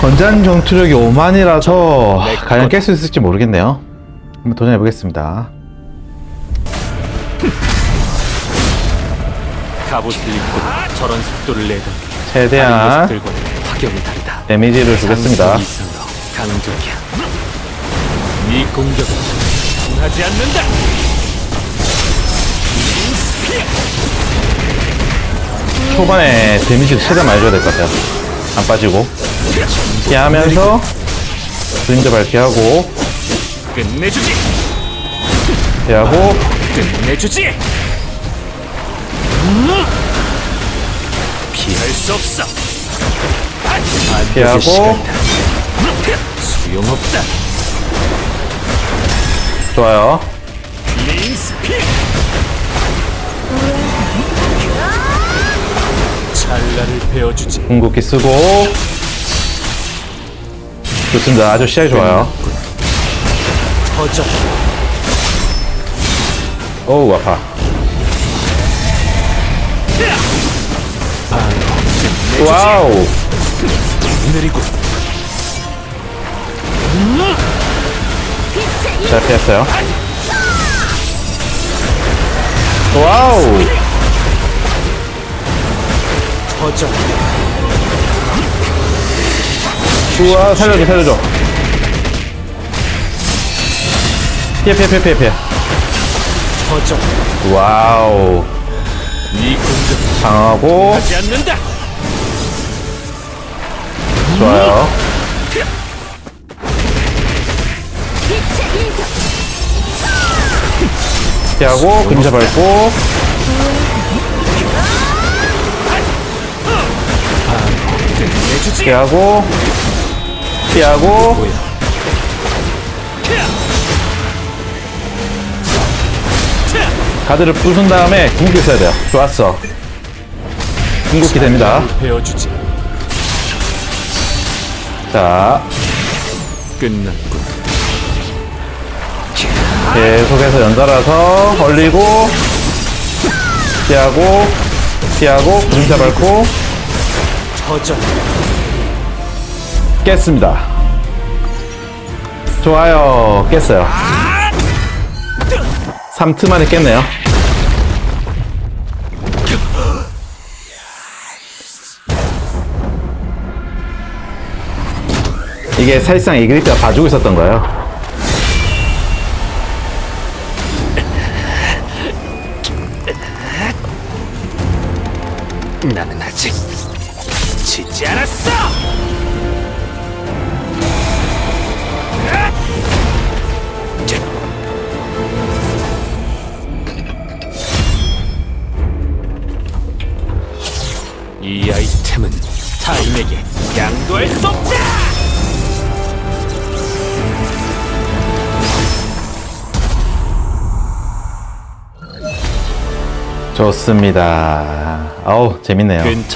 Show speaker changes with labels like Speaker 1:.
Speaker 1: 건장 전투력이 5만이라서
Speaker 2: 내
Speaker 1: 과연. 깰 수 있을지 모르겠네요. 한번 도전해 보겠습니다.
Speaker 2: 갑옷을 입고 저런 속도를 내던
Speaker 1: 최대한
Speaker 2: 다른 녀석들과는 확연히 다르다.
Speaker 1: 데미지를 주겠습니다.
Speaker 2: 상승 강적이야. 네 공격은 하지 않는다.
Speaker 1: 초반에 데미지를 최대한 많이 줘야 될 것 같아요. 안 빠지고 피하면서 그림자 밝기하고
Speaker 2: 끝내주지.
Speaker 1: 피하고
Speaker 2: 끝내주지. 음! 피할 수 없어.
Speaker 1: 피하고.
Speaker 2: 시간이다. 소용없다.
Speaker 1: 좋아요.
Speaker 2: 링스피. 나를 베어주지.
Speaker 1: 궁극기 쓰고 좋습니다. 아주 시작이 좋아요.
Speaker 2: 터져.
Speaker 1: 어우 아파. 와우.
Speaker 2: 느리고
Speaker 1: 잘 피했어요. 와우.
Speaker 2: 터져.
Speaker 1: 우와 살려줘 살려줘. 피해 피해 피해 피해 피해.
Speaker 2: 터져.
Speaker 1: 와우.
Speaker 2: 네 공격
Speaker 1: 강하고
Speaker 2: 하지 않는다.
Speaker 1: 좋아요. 피하고 그림자 밟고 피하고 피하고? 가드를 부순 다음에 궁극기 써야 돼요. 좋았어. 궁극기 됩니다.
Speaker 2: 베어주지.
Speaker 1: 자,
Speaker 2: 끝났군.
Speaker 1: 계속해서 연달아서 벌리고 피하고 피하고 그림자 밟고
Speaker 2: 터져.
Speaker 1: 깼습니다. 좋아요. 깼어요. 3트 만에 깼네요. 이게 사실상 이그리트가 봐주고 있었던 거예요.
Speaker 2: 나는 아직 지지 않았어. 이 아이템은 타인에게 양도할 수 없다.
Speaker 1: 좋습니다. 아우, 재밌네요.
Speaker 2: 괜찮은